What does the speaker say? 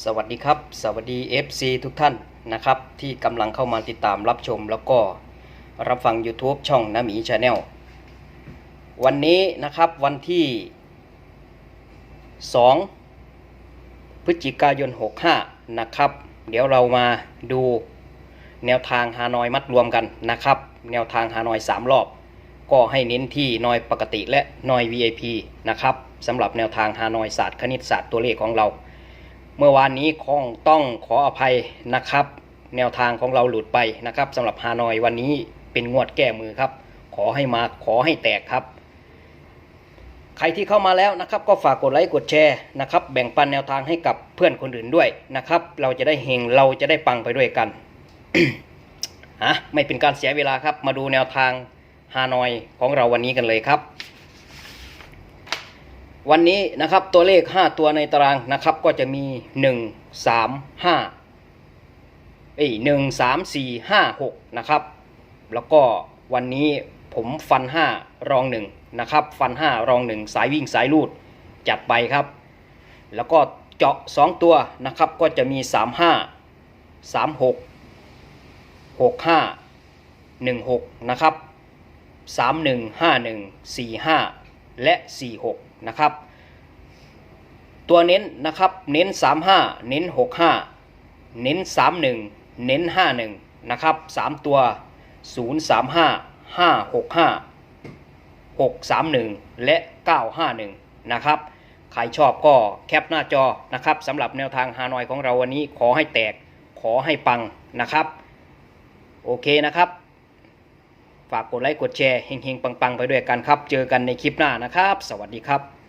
สวัสดีครับ สวัสดี FC ทุกท่านนะครับ ที่กำลังเข้ามาติดตามรับชมแล้วก็รับฟัง YouTube ช่องน้าหมีชาแนลวันนี้นะครับวันที่ 2 พฤศจิกายน 65 นะครับ เดี๋ยวเรามาดูแนวทางฮานอยมัดรวมกันนะครับ แนวทางฮานอย 3 รอบ ก็ให้เน้นที่นอยปกติและนอย VIP นะครับสำหรับแนวทางฮานอยศาสตร์คณิตศาสตร์ตัวเลขของเรา มื่อวานนี้คงต้องขออภัยนะครับ แนวทางของเราหลุดไปนะครับสำหรับฮานอยวันนี้เป็นงวดแก้มือครับ ขอให้มาขอให้แตกครับ ใครที่เข้ามาแล้วนะครับ ก็ฝากกดไลค์กดแชร์นะครับ แบ่งปันแนวทางให้กับเพื่อนคนอื่นด้วยนะครับ เราจะได้เฮงเราจะได้ปังไปด้วยกันฮะไม่เป็นการเสียเวลาครับ มาดูแนวทางฮานอยของเราวันนี้กันเลยครับ วันนี้นะครับตัวเลข 5 ตัวในตารางนะครับก็จะมี 1 3 5เอ้ยหนึ่งสามสี่ห้าหกนะครับแล้วก็วันนี้ผมฟัน 5 รองหนึ่งนะครับฟัน 5 รองหนึ่งสายวิ่งสายลูดจัดไปครับ แล้วก็เจาะ 2 ตัวนะครับก็จะมี 3 5 3 6 6 5 1 6นะครับ3 1 5 1 4 5 และ 4 6 นะครับ ตัวเน้นนะครับเน้น 35 เน้น 65 เน้น 31 เน้น 51 นะครับ 3 ตัว 035 565 631 และ 951 นะครับ ใครชอบก็แคปหน้าจอนะครับสำหรับแนวทางฮานอยของเราวันนี้ขอให้แตกขอให้ปังนะครับ โอเคนะครับ ฝากกดไลค์กดแชร์เฮงๆปังๆ ไปด้วยกันครับ เจอกันในคลิปหน้านะครับ สวัสดีครับ